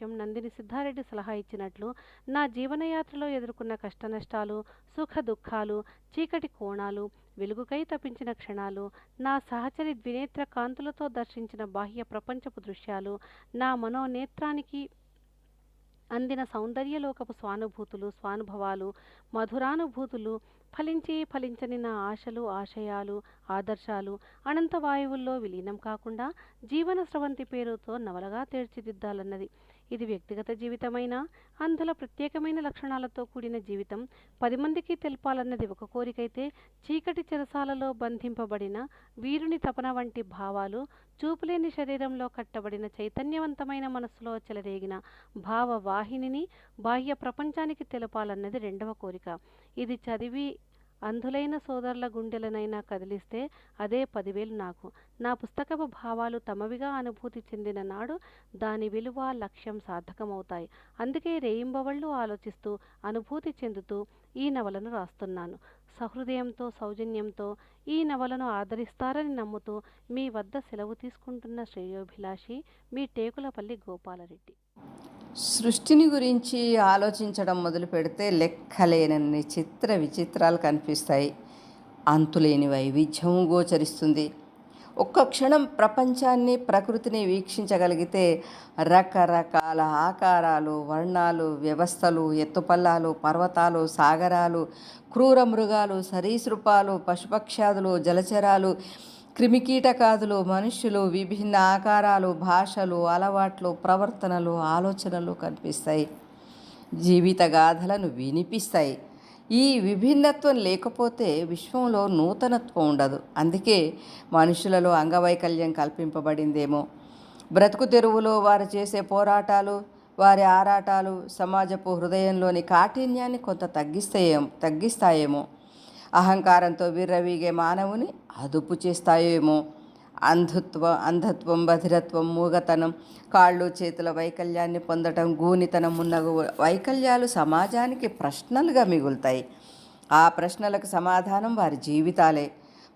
విషయం నందిని సిద్ధారెడ్డి సలహా ఇచ్చినట్లు నా జీవనయాత్రలో ఎదుర్కొన్న కష్టనష్టాలు సుఖ దుఃఖాలు చీకటి కోణాలు వెలుగుకై తప్పించిన క్షణాలు నా సహచరి ద్వినేత్ర కాంతులతో దర్శించిన బాహ్య ప్రపంచపు దృశ్యాలు నా మనోనేత్రానికి అందిన సౌందర్యలోకపు స్వానుభూతులు స్వానుభవాలు మధురానుభూతులు ఫలించి ఫలించని నా ఆశలు ఆశయాలు ఆదర్శాలు అనంత వాయువుల్లో విలీనం కాకుండా జీవన స్రవంతి పేరుతో నవలగా తీర్చిదిద్దాలన్నది ఇది వ్యక్తిగత జీవితమైనా అందులో ప్రత్యేకమైన లక్షణాలతో కూడిన జీవితం పది మందికి తెలపాలన్నది ఒక కోరికైతే చీకటి చెరసాలలో బంధింపబడిన వీరుని తపన వంటి భావాలు చూపులేని శరీరంలో కట్టబడిన చైతన్యవంతమైన మనస్సులో చెలరేగిన భావ వాహినిని బాహ్య ప్రపంచానికి తెలపాలన్నది రెండవ కోరిక. ఇది చదివి అంధులైన సోదరుల గుండెలనైనా కదిలిస్తే అదే పదివేలు నాకు. నా పుస్తకపు భావాలు తమవిగా అనుభూతి చెందిన నాడు దాని విలువ లక్ష్యం సార్థకమవుతాయి. అందుకే రేయింబవళ్ళు ఆలోచిస్తూ అనుభూతి చెందుతూ ఈ నవలను రాస్తున్నాను. సహృదయంతో సౌజన్యంతో ఈ నవలను ఆదరిస్తారని నమ్ముతూ మీ వద్ద సెలవు తీసుకుంటున్న శ్రేయోభిలాషి మీ టేకులపల్లి గోపాలరెడ్డి. సృష్టిని గురించి ఆలోచించడం మొదలు పెడితే లెక్కలేనన్ని చిత్ర విచిత్రాలు కనిపిస్తాయి. అంతులేని వైవిధ్యం గోచరిస్తుంది. ఒక్క క్షణం ప్రపంచాన్ని ప్రకృతిని వీక్షించగలిగితే రకరకాల ఆకారాలు వర్ణాలు వ్యవస్థలు ఎత్తుపల్లాలు పర్వతాలు సాగరాలు క్రూర మృగాలు సరీసృపాలు పశుపక్ష్యాదులు జలచరాలు క్రిమికీటకాదులు మనుష్యులు విభిన్న ఆకారాలు భాషలు అలవాట్లు ప్రవర్తనలు ఆలోచనలు కనిపిస్తాయి. జీవిత గాథలను వినిపిస్తాయి. ఈ విభిన్నత్వం లేకపోతే విశ్వంలో నూతనత్వం ఉండదు. అందుకే మనుషులలో అంగవైకల్యం కల్పింపబడిందేమో. బ్రతుకు తెరువులో వారు చేసే పోరాటాలు వారి ఆరాటాలు సమాజపు హృదయంలోని కాఠిన్యాన్ని కొంత తగ్గిస్తాయేమో తగ్గిస్తాయేమో. అహంకారంతో విర్రవీగే మానవుని అదుపు చేస్తాయేమో. అంధత్వ అంధత్వం బధిరత్వం మూగతనం కాళ్ళు చేతుల వైకల్యాన్ని పొందటం గూనితనం మున్నగు వైకల్యాలు సమాజానికి ప్రశ్నలుగా మిగులుతాయి. ఆ ప్రశ్నలకు సమాధానం వారి జీవితాలే.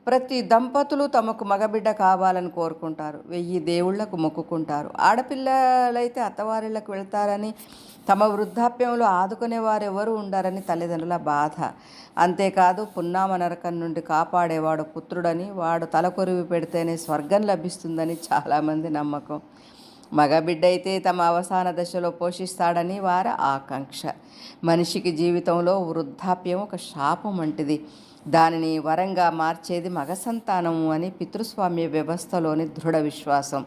ప్రతి దంపతులు తమకు మగబిడ్డ కావాలని కోరుకుంటారు. వెయ్యి దేవుళ్ళకు మొక్కుకుంటారు. ఆడపిల్లలైతే అత్తవారిళ్ళకు వెళ్తారని తమ వృద్ధాప్యంలో ఆదుకునే వారెవరూ ఉండారని తల్లిదండ్రుల బాధ. అంతేకాదు పున్నామ నరకం నుండి కాపాడేవాడు పుత్రుడని వాడు తలకొరివి పెడితేనే స్వర్గం లభిస్తుందని చాలామంది నమ్మకం. మగబిడ్డ అయితే తమ అవసాన దశలో పోషిస్తాడని వారి ఆకాంక్ష. మనిషికి జీవితంలో వృద్ధాప్యం ఒక శాపం వంటిది. దానిని వరంగా మార్చేది మగ సంతానము అని పితృస్వామ్య వ్యవస్థలోని దృఢ విశ్వాసం.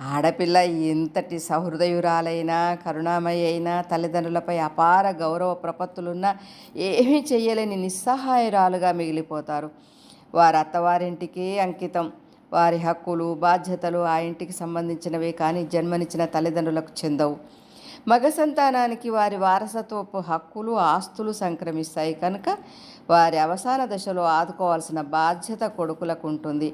ఆడపిల్ల ఎంతటి సహృదయురాలైనా కరుణామయ అయినా తల్లిదండ్రులపై అపార గౌరవ ప్రపత్తులున్నా ఏమీ చేయలేని నిస్సహాయురాలుగా మిగిలిపోతారు. వారి అత్తవారింటికి అంకితం. వారి హక్కులు బాధ్యతలు ఆ ఇంటికి సంబంధించినవే కానీ జన్మనిచ్చిన తల్లిదండ్రులకు చెందవు. మగ సంతానానికి వారి వారసత్వపు హక్కులు ఆస్తులు సంక్రమిస్తాయి కనుక వారి అవసాన దశలో ఆదుకోవాల్సిన బాధ్యత కొడుకులకు ఉంటుంది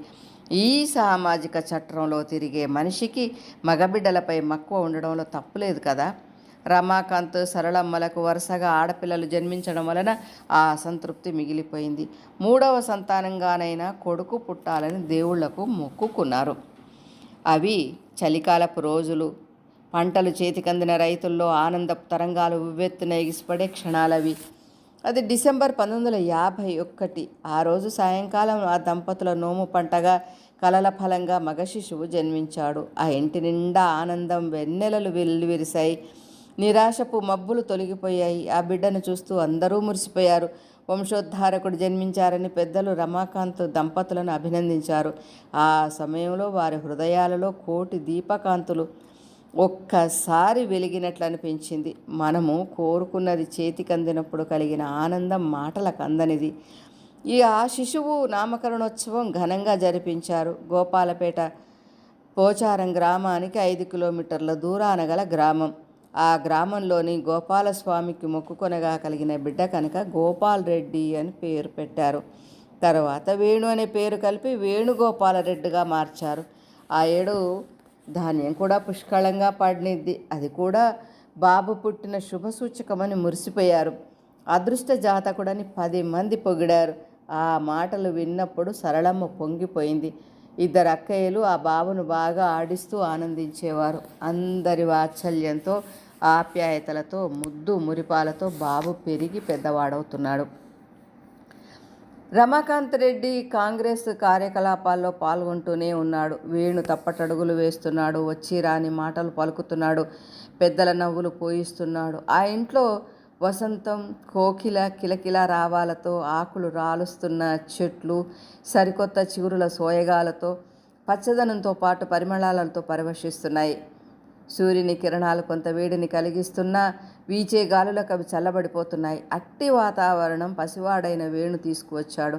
ఈ సామాజిక చట్రంలో తిరిగే మనిషికి మగబిడ్డలపై మక్కువ ఉండడంలో తప్పులేదు కదా. రమాకాంత్ సరళమ్మలకు వరుసగా ఆడపిల్లలు జన్మించడం వలన ఆ అసంతృప్తి మిగిలిపోయింది. మూడవ సంతానంగానైనా కొడుకు పుట్టాలని దేవుళ్ళకు మొక్కుకున్నారు. అవి చలికాలపు రోజులు. పంటలు చేతికందిన రైతుల్లో ఆనందపు తరంగాలు ఉవ్వెత్తున ఎగిసిపడే క్షణాలవి. అది డిసెంబర్ పంతొమ్మిది వందల యాభై ఒక్కటి ఆ రోజు సాయంకాలం ఆ దంపతుల నోము పంటగా కలల ఫలంగా మగ శిశువు జన్మించాడు. ఆ ఇంటి నిండా ఆనందం వెన్నెలలు వెల్లువిరిశాయి. నిరాశపు మబ్బులు తొలగిపోయాయి. ఆ బిడ్డను చూస్తూ అందరూ మురిసిపోయారు. వంశోద్ధారకుడు జన్మించారని పెద్దలు రమాకాంత్ దంపతులను అభినందించారు. ఆ సమయంలో వారి హృదయాలలో కోటి దీపకాంతులు ఒక్కసారి వెలిగినట్లు అనిపించింది మనము కోరుకున్నది చేతికి అందినప్పుడు కలిగిన ఆనందం మాటలకు అందనిది. ఈ ఆ శిశువు నామకరణోత్సవం ఘనంగా జరిపించారు. గోపాలపేట పోచారం గ్రామానికి ఐదు కిలోమీటర్ల దూరాన గల గ్రామం. ఆ గ్రామంలోని గోపాలస్వామికి మొక్కుకొనగా కలిగిన బిడ్డ కనుక గోపాల్ రెడ్డి అని పేరు పెట్టారు. తర్వాత వేణు అనే పేరు కలిపి వేణుగోపాలరెడ్డిగా మార్చారు. ఆ ఏడు ధాన్యం కూడా పుష్కళంగా పడినిద్ది అది కూడా బాబు పుట్టిన శుభసూచకమని మురిసిపోయారు. అదృష్ట జాతకుడని పది మంది పొగిడారు. ఆ మాటలు విన్నప్పుడు సరళమ్మ పొంగిపోయింది. ఇద్దరు అక్కయ్యలు ఆ బాబును బాగా ఆడిస్తూ ఆనందించేవారు. అందరి వాత్సల్యంతో ఆప్యాయతలతో ముద్దు మురిపాలతో బాబు పెరిగి పెద్దవాడవుతున్నాడు. రమాకాంత్ రెడ్డి కాంగ్రెస్ కార్యకలాపాల్లో పాల్గొంటూనే ఉన్నాడు. వేణు తప్పటడుగులు వేస్తున్నాడు వచ్చి రాని మాటలు పలుకుతున్నాడు పెద్దల నవ్వులు పోయిస్తున్నాడు. ఆ ఇంట్లో వసంతం కోకిల కిలకిల రావాలతో ఆకులు రాలుస్తున్న చెట్లు సరికొత్త చిగురుల సోయగాలతో పచ్చదనంతో పాటు పరిమళాలతో పరివశిస్తున్నాయి సూర్యుని కిరణాలు కొంత వేడిని కలిగిస్తున్నా వీచే గాలులకు అవి చల్లబడిపోతున్నాయి. అట్టి వాతావరణం పసివాడైన వేణు తీసుకువచ్చాడు.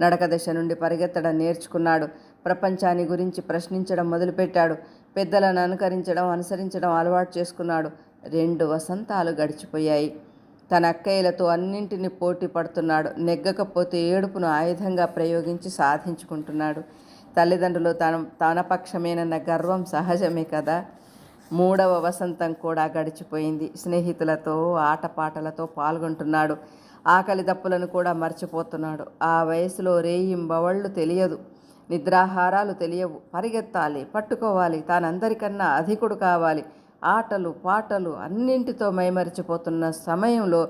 నడక దశ నుండి పరిగెత్తడం నేర్చుకున్నాడు. ప్రపంచాన్ని గురించి ప్రశ్నించడం మొదలుపెట్టాడు. పెద్దలను అనుకరించడం అనుసరించడం అలవాటు చేసుకున్నాడు. రెండు వసంతాలు గడిచిపోయాయి. తన అక్కయ్యలతో అన్నింటినీ పోటీ పడుతున్నాడు. నెగ్గకపోతే ఏడుపును ఆయుధంగా ప్రయోగించి సాధించుకుంటున్నాడు. తల్లిదండ్రులు తన తన పక్షమేనన్న గర్వం సహజమే కదా? మూడవ వసంతం కూడా గడిచిపోయింది. స్నేహితులతో ఆటపాటలతో పాల్గొంటున్నాడు. ఆకలి దప్పులను కూడా మర్చిపోతున్నాడు. ఆ వయసులో రేయింబవళ్ళు తెలియదు. నిద్రాహారాలు తెలియవు. పరిగెత్తాలి పట్టుకోవాలి. తానందరికన్నా అధికుడు కావాలి. ఆటలు పాటలు అన్నింటితో మైమరిచిపోతున్న సమయంలో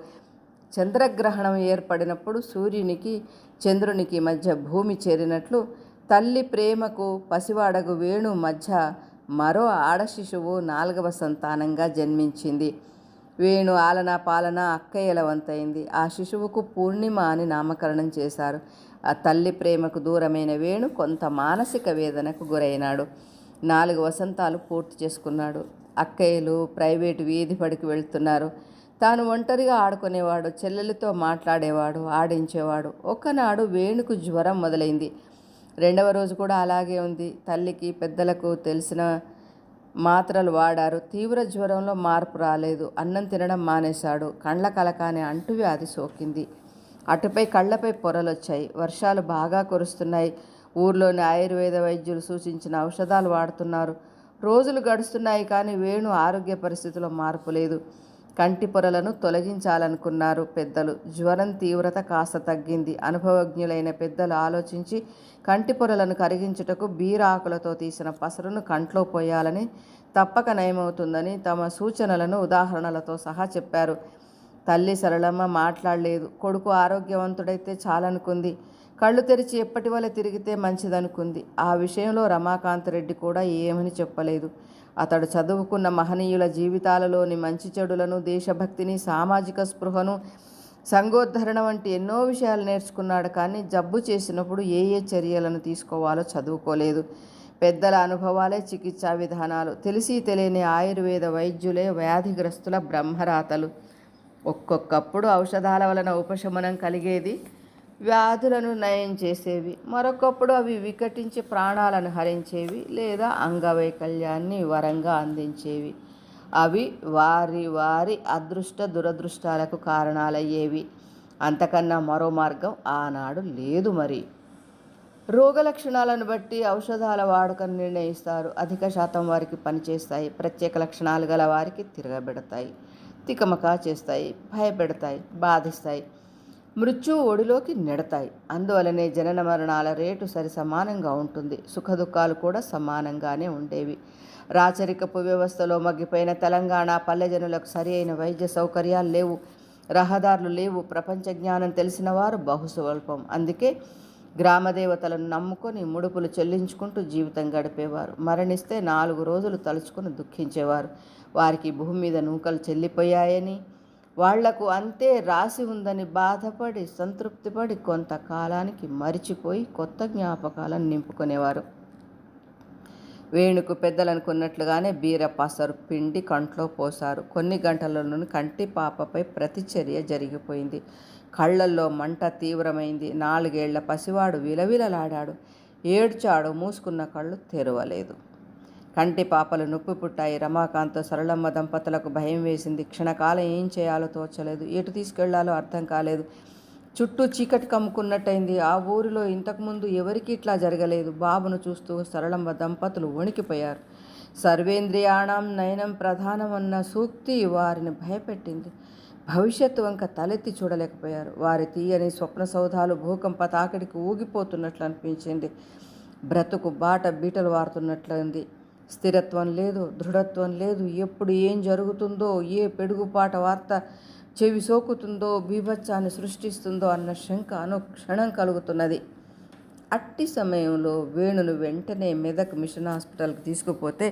చంద్రగ్రహణం ఏర్పడినప్పుడు సూర్యునికి చంద్రునికి మధ్య భూమి చేరినట్లు తల్లి ప్రేమకు పసివాడగు వేణు మధ్య మరో ఆడ శిశువు నాలుగవ సంతానంగా జన్మించింది. వేణు ఆలన పాలన అక్కయ్యల వంతైంది. ఆ శిశువుకు పూర్ణిమ అని నామకరణం చేశారు. ఆ తల్లి ప్రేమకు దూరమైన వేణు కొంత మానసిక వేదనకు గురైనాడు. నాలుగు వసంతాలు పూర్తి చేసుకున్నాడు. అక్కయ్యలు ప్రైవేటు వీధి పడికి వెళ్తున్నారు. తాను ఒంటరిగా ఆడుకునేవాడు చెల్లెలతో మాట్లాడేవాడు ఆడించేవాడు. ఒకనాడు వేణుకు జ్వరం మొదలైంది. రెండవ రోజు కూడా అలాగే ఉంది. తల్లికి పెద్దలకు తెలిసిన మాత్రలు వాడారు. తీవ్ర జ్వరంలో మార్పు రాలేదు. అన్నం తినడం మానేశాడు. కండ్ల కలకానే అంటువ్యాధి సోకింది. అటుపై కళ్ళపై పొరలొచ్చాయి. వర్షాలు బాగా కురుస్తున్నాయి. ఊర్లోని ఆయుర్వేద వైద్యులు సూచించిన ఔషధాలు వాడుతున్నారు. రోజులు గడుస్తున్నాయి కానీ వేణు ఆరోగ్య పరిస్థితిలో మార్పు లేదు. కంటి పొరలను తొలగించాలనుకున్నారు పెద్దలు. జ్వరం తీవ్రత కాస్త తగ్గింది. అనుభవజ్ఞులైన పెద్దలు ఆలోచించి కంటి పొరలను కరిగించుటకు బీరాకులతో తీసిన పసరును కంట్లో పోయాలని తప్పక నయమవుతుందని తమ సూచనలను ఉదాహరణలతో సహా చెప్పారు. తల్లి సరళమ్మ మాట్లాడలేదు. కొడుకు ఆరోగ్యవంతుడైతే చాలనుకుంది. కళ్ళు తెరిచి ఎప్పటి వల్ల తిరిగితే మంచిదనుకుంది. ఆ విషయంలో రమాకాంత్ రెడ్డి కూడా ఏమని చెప్పలేదు. అతడు చదువుకున్న మహనీయుల జీవితాలలోని మంచి చెడులను దేశభక్తిని సామాజిక స్పృహను సంగోద్ధరణ వంటి ఎన్నో విషయాలు నేర్చుకున్నాడు కానీ జబ్బు చేసినప్పుడు ఏ ఏ చర్యలను తీసుకోవాలో చదువుకోలేదు. పెద్దల అనుభవాలే చికిత్సా విధానాలు. తెలిసి తెలియని ఆయుర్వేద వైద్యులే వ్యాధిగ్రస్తుల బ్రహ్మరాతలు. ఒక్కొక్కప్పుడు ఔషధాల వలన ఉపశమనం కలిగేది వ్యాధులను నయం చేసేవి. మరొకప్పుడు అవి వికటించి ప్రాణాలను హరించేవి లేదా అంగవైకల్యాన్ని వరంగా అందించేవి. అవి వారి వారి అదృష్ట దురదృష్టాలకు కారణాలయ్యేవి. అంతకన్నా మరో మార్గం ఆనాడు లేదు మరి. రోగ లక్షణాలను బట్టి ఔషధాల వాడకం నిర్ణయిస్తారు. అధిక శాతం వారికి పనిచేస్తాయి. ప్రత్యేక లక్షణాలు గల వారికి తిరగబెడతాయి. తికమక చేస్తాయి. భయపెడతాయి. బాధిస్తాయి. మృత్యు ఒడిలోకి నెడతాయి. అందువలనే జనన మరణాల రేటు సరి సమానంగా ఉంటుంది. సుఖదుఖాలు కూడా సమానంగానే ఉండేవి. రాచరికపు వ్యవస్థలో మగ్గిపోయిన తెలంగాణ పల్లెజనులకు సరి అయిన వైద్య సౌకర్యాలు లేవు. రహదారులు లేవు. ప్రపంచ జ్ఞానం తెలిసిన వారు బహుస్వల్పం. అందుకే గ్రామదేవతలను నమ్ముకొని ముడుపులు చెల్లించుకుంటూ జీవితం గడిపేవారు. మరణిస్తే నాలుగు రోజులు తలుచుకుని దుఃఖించేవారు. వారికి భూమి మీద నూకలు చెల్లిపోయాయని వాళ్ళకు అంతే రాసి ఉందని బాధపడి సంతృప్తిపడి కొంతకాలానికి మరిచిపోయి కొత్త జ్ఞాపకాలను నింపుకునేవారు. వేణుకు పెద్దలనుకున్నట్లుగానే బీర పసరు పిండి కంట్లో పోశారు. కొన్ని గంటలలోనూ కంటి పాపపై ప్రతిచర్య జరిగిపోయింది. కళ్ళల్లో మంట తీవ్రమైంది. నాలుగేళ్ళ పసివాడు విలవిలలాడాడు. ఏడ్చాడు మూసుకున్న కళ్ళు తెరవలేదు. కంటి పాపలు నొప్పి పుట్టాయి. రమాకాంత్ సరళమ్మ దంపతులకు భయం వేసింది. క్షణకాలం ఏం చేయాలో తోచలేదు. ఎటు తీసుకెళ్ళాలో అర్థం కాలేదు. చుట్టూ చీకటి కమ్ముకున్నట్టయింది. ఆ ఊరిలో ఇంతకుముందు ఎవరికీ ఇట్లా జరగలేదు. బాబును చూస్తూ సరళమ్మ దంపతులు వణికిపోయారు. సర్వేంద్రియాణం నయనం ప్రధానమన్న సూక్తి వారిని భయపెట్టింది. భవిష్యత్తు వంక తలెత్తి చూడలేకపోయారు. వారి తీయని స్వప్న సౌధాలు భూకంప తాకిడికి ఊగిపోతున్నట్లు అనిపించింది. బ్రతుకు బాట బీటలు వారుతున్నట్లుంది. స్థిరత్వం లేదు దృఢత్వం లేదు. ఎప్పుడు ఏం జరుగుతుందో ఏ పెడుగుపాట వార్త చెవి సోకుతుందో బీభత్సాన్ని సృష్టిస్తుందో అన్న శంక అనుక్షణం కలుగుతున్నది. అట్టి సమయంలో వేణును వెంటనే మెదక్ మిషన్ హాస్పిటల్కి తీసుకుపోతే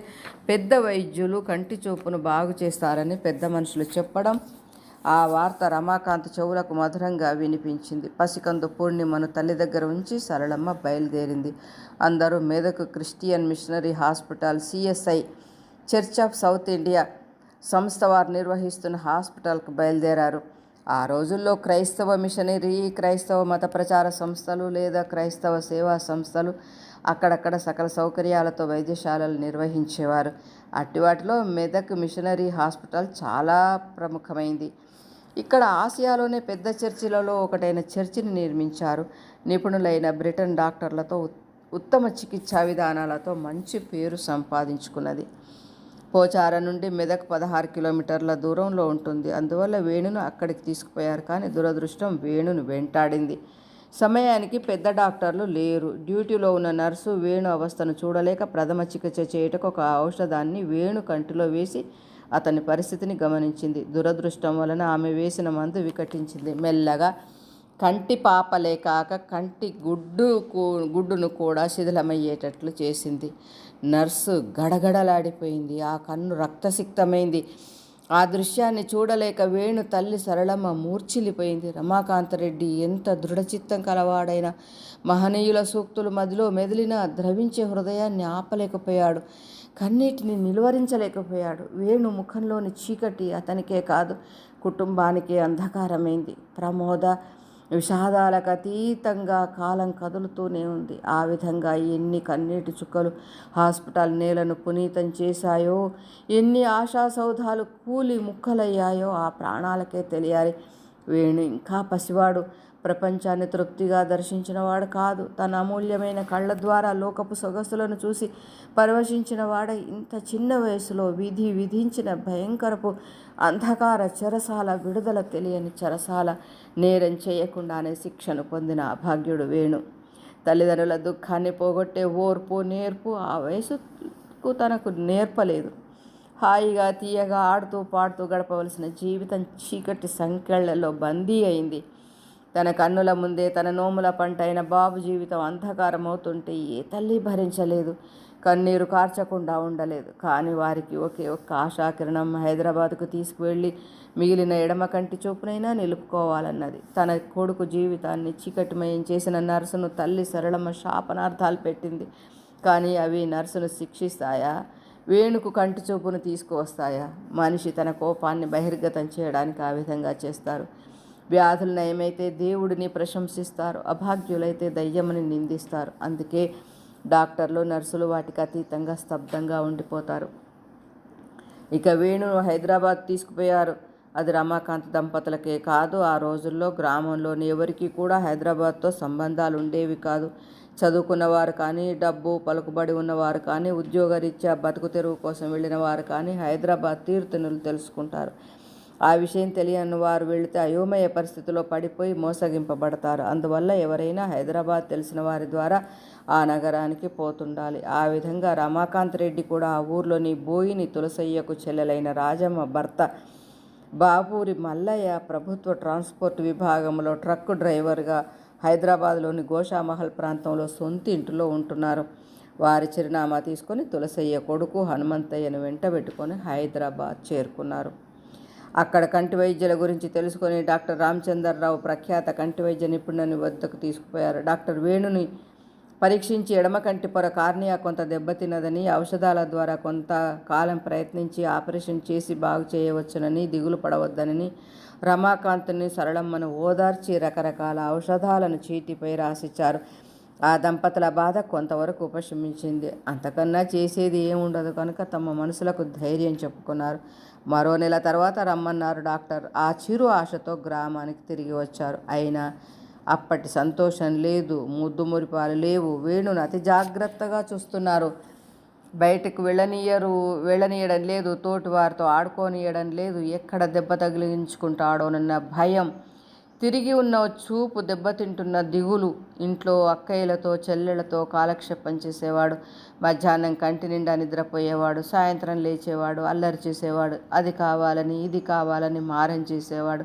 పెద్ద వైద్యులు కంటి చూపును బాగు చేస్తారని పెద్ద మనుషులు చెప్పడం ఆ వార్త రమాకాంత్ చెవులకు మధురంగా వినిపించింది. పసికందు పూర్ణిమను తల్లి దగ్గర ఉంచి సరళమ్మ బయలుదేరింది. అందరూ Medak Christian missionary hospital CSI church of south India సంస్థ వారు నిర్వహిస్తున్న హాస్పిటల్కు బయలుదేరారు. ఆ రోజుల్లో క్రైస్తవ మిషనరీ క్రైస్తవ మత ప్రచార సంస్థలు లేదా క్రైస్తవ సేవా సంస్థలు అక్కడక్కడ సకల సౌకర్యాలతో వైద్యశాలలు నిర్వహించేవారు. అట్టి వాటిలో మెదక్ మిషనరీ హాస్పిటల్ చాలా ప్రముఖమైంది. ఇక్కడ ఆసియాలోనే పెద్ద చర్చిలలో ఒకటైన చర్చిని నిర్మించారు. నిపుణులైన బ్రిటన్ డాక్టర్లతో ఉత్తమ చికిత్సా విధానాలతో మంచి పేరు సంపాదించుకున్నది. పోచార నుండి మెదక్ పదహారు కిలోమీటర్ల దూరంలో ఉంటుంది. అందువల్ల వేణును అక్కడికి తీసుకుపోయారు. కానీ దురదృష్టం వేణును వెంటాడింది. సమయానికి పెద్ద డాక్టర్లు లేరు. డ్యూటీలో ఉన్న నర్సు వేణు అవస్థను చూడలేక ప్రథమ చికిత్స చేయుటకు ఒక ఔషధాన్ని వేణు కంటిలో వేసి అతని పరిస్థితిని గమనించింది. దురదృష్టం వలన ఆమె వేసిన మందు వికటించింది. మెల్లగా కంటి పాపలే కాక కంటి గుడ్డు గుడ్డును కూడా శిథిలమయ్యేటట్లు చేసింది. నర్సు గడగడలాడిపోయింది. ఆ కన్ను రక్తసిక్తమైంది. ఆ దృశ్యాన్ని చూడలేక వేణు తల్లి సరళమ్మ మూర్ఛిల్లిపోయింది. రమాకాంతరెడ్డి ఎంత దృఢచిత్తం కలవాడైన మహనీయుల సూక్తులు మదిలో మెదిలిన ద్రవించే హృదయాన్ని ఆపలేకపోయాడు. కన్నీటిని నిలువరించలేకపోయాడు. వేణు ముఖంలోని చీకటి అతనికే కాదు కుటుంబానికి అంధకారమైంది. ప్రమోద విషాదాలకు అతీతంగా కాలం కదులుతూనే ఉంది. ఆ విధంగా ఎన్ని కన్నీటి చుక్కలు హాస్పిటల్ నేలను పునీతం చేశాయో ఎన్ని ఆశాసౌధాలు కూలి ముక్కలయ్యాయో ఆ ప్రాణాలకే తెలియాలి. వేణు ఇంకా పసివాడు ప్రపంచాన్ని తృప్తిగా దర్శించినవాడు కాదు. తన అమూల్యమైన కళ్ళ ద్వారా లోకపు సొగసులను చూసి పరవశించినవాడ ఇంత చిన్న వయసులో విధి విధించిన భయంకరపు అంధకార చెరసాల విడుదల తెలియని చెరసాల నేరం చేయకుండానే శిక్షను పొందిన అభాగ్యుడు వేణు. తల్లిదండ్రుల దుఃఖాన్ని పోగొట్టే ఓర్పు నేర్పు ఆ వయసుకు తనకు నేర్పలేదు. హాయిగా తీయగా ఆడుతూ పాడుతూ గడపవలసిన జీవితం చీకటి సంకెళ్ళలో బందీ అయింది. తన కన్నుల ముందే తన నోముల పంట అయిన బాబు జీవితం అంధకారం అవుతుంటే ఏ తల్లి భరించలేదు. కన్నీరు కార్చకుండా ఉండలేదు. కానీ వారికి ఒకే ఒక్క ఆశాకిరణం హైదరాబాద్కు తీసుకువెళ్ళి మిగిలిన ఎడమ కంటి చూపునైనా నిలుపుకోవాలన్నది. తన కొడుకు జీవితాన్ని చీకటిమయం చేసిన నర్సును తల్లి సరళమ్మ శాపనార్థాలు పెట్టింది. కానీ అవి నర్సును శిక్షిస్తాయా? వేణుకు కంటి చూపును తీసుకువస్తాయా? మనిషి తన కోపాన్ని బహిర్గతం చేయడానికి ఆ విధంగా చేస్తారు. వ్యాధులు నయమైతే దేవుడిని ప్రశంసిస్తారు అభాగ్యులైతే దయ్యమని నిందిస్తారు. అందుకే డాక్టర్లు నర్సులు వాటికి అతీతంగా స్తబ్దంగా ఉండిపోతారు. ఇక వేణును హైదరాబాద్ తీసుకుపోయారు. అది రమాకాంత్ దంపతులకే కాదు ఆ రోజుల్లో గ్రామంలోని ఎవరికి కూడా హైదరాబాద్తో సంబంధాలు ఉండేవి కాదు. చదువుకున్నవారు కానీ డబ్బు పలుకుబడి ఉన్నవారు కానీ ఉద్యోగరీత్యా బతుకు తెరువు కోసం వెళ్ళిన వారు కానీ హైదరాబాద్ తీరుతెనులు తెలుసుకుంటారు. ఆ విషయం తెలియని వారు వెళితే అయోమయ పరిస్థితిలో పడిపోయి మోసగింపబడతారు. అందువల్ల ఎవరైనా హైదరాబాద్ తెలిసిన వారి ద్వారా ఆ నగరానికి పోతుండాలి. ఆ విధంగా రమాకాంత్ రెడ్డి కూడా ఆ ఊర్లోని బోయిని తులసయ్యకు చెల్లెలైన రాజమ్మ భర్త బాపూరి మల్లయ్య ప్రభుత్వ ట్రాన్స్పోర్ట్ విభాగంలో ట్రక్ డ్రైవర్గా హైదరాబాద్లోని గోషామహల్ ప్రాంతంలో సొంత ఇంటిలో ఉంటున్నారు. వారి చిరునామా తీసుకొని తులసయ్య కొడుకు హనుమంతయ్యను వెంట పెట్టుకొని హైదరాబాద్ చేరుకున్నారు. అక్కడ కంటి వైద్యుల గురించి తెలుసుకొని డాక్టర్ రామచంద్రరావు ప్రఖ్యాత కంటి వైద్య నిపుణుని వద్దకు తీసుకుపోయారు. డాక్టర్ వేణుని పరీక్షించి ఎడమ కంటి పొర కార్నియా కొంత దెబ్బతిన్నదని ఔషధాల ద్వారా కొంత కాలం ప్రయత్నించి ఆపరేషన్ చేసి బాగు చేయవచ్చునని దిగులు పడవద్దనని రమాకాంత్ని సరళమ్మను ఓదార్చి రకరకాల ఔషధాలను చీటిపై రాసిచ్చారు. ఆ దంపతుల బాధ కొంతవరకు ఉపశమించింది. అంతకన్నా చేసేది ఏముండదు కనుక తమ మనసులకు ధైర్యం చెప్పుకున్నారు. మరో నెల తర్వాత రమ్మన్నారు డాక్టర్. ఆ చిరు ఆశతో గ్రామానికి తిరిగి వచ్చారు. అయినా అప్పటి సంతోషం లేదు ముద్దు మురిపాలు లేవు. వేణును అతి జాగ్రత్తగా చూస్తున్నారు. బయటకు వెళ్ళనీయరు వెళ్ళనీయడం లేదు. తోటి వారితో ఆడుకోనియడం లేదు. ఎక్కడ దెబ్బ తగిలించుకుంటాడోనన్న భయం తిరిగి ఉన్న చూపు దెబ్బతింటున్న దిగులు. ఇంట్లో అక్కయ్యలతో చెల్లెలతో కాలక్షేపం చేసేవాడు. మధ్యాహ్నం కంటి నిండా నిద్రపోయేవాడు. సాయంత్రం లేచేవాడు. అల్లరి చేసేవాడు. అది కావాలని ఇది కావాలని మారం చేసేవాడు.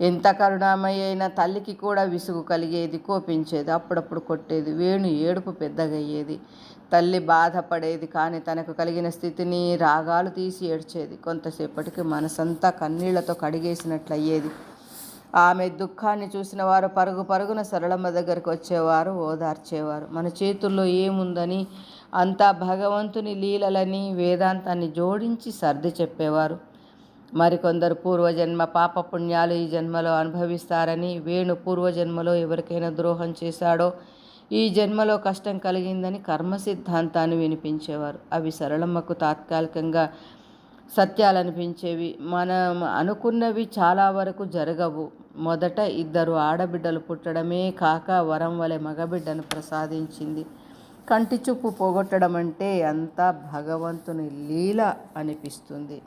ఎంత కరుణామయ్య అయినా తల్లికి కూడా విసుగు కలిగేది కోపించేది అప్పుడప్పుడు కొట్టేది వేణు ఏడుపు పెద్దగయ్యేది. తల్లి బాధపడేది కానీ తనకు కలిగిన స్థితిని రాగాలు తీసి ఏడ్చేది. కొంతసేపటికి మనసంతా కన్నీళ్ళతో కడిగేసినట్లయ్యేది. ఆమె దుఃఖాన్ని చూసిన వారు పరుగు పరుగున సరళమ్మ దగ్గరికి వచ్చేవారు ఓదార్చేవారు. మన చేతుల్లో ఏముందని అంతా భగవంతుని లీలలని వేదాంతాన్ని జోడించి సర్ది చెప్పేవారు. మరికొందరు పూర్వజన్మ పాప పుణ్యాలు ఈ జన్మలో అనుభవిస్తారని వేణు పూర్వజన్మలో ఎవరికైనా ద్రోహం చేశాడో ఈ జన్మలో కష్టం కలిగిందని కర్మ సిద్ధాంతాన్ని వినిపించేవారు. అవి సరళమ్మకు తాత్కాలికంగా సత్యాలనిపించేవి. మనం అనుకున్నవి చాలా వరకు జరగవు. మొదట ఇద్దరు ఆడబిడ్డలు పుట్టడమే కాక వరం వలె మగబిడ్డను ప్రసాదించింది. కంటి చూపు పోగొట్టడం అంటే అంతా భగవంతుని లీల అనిపిస్తుంది.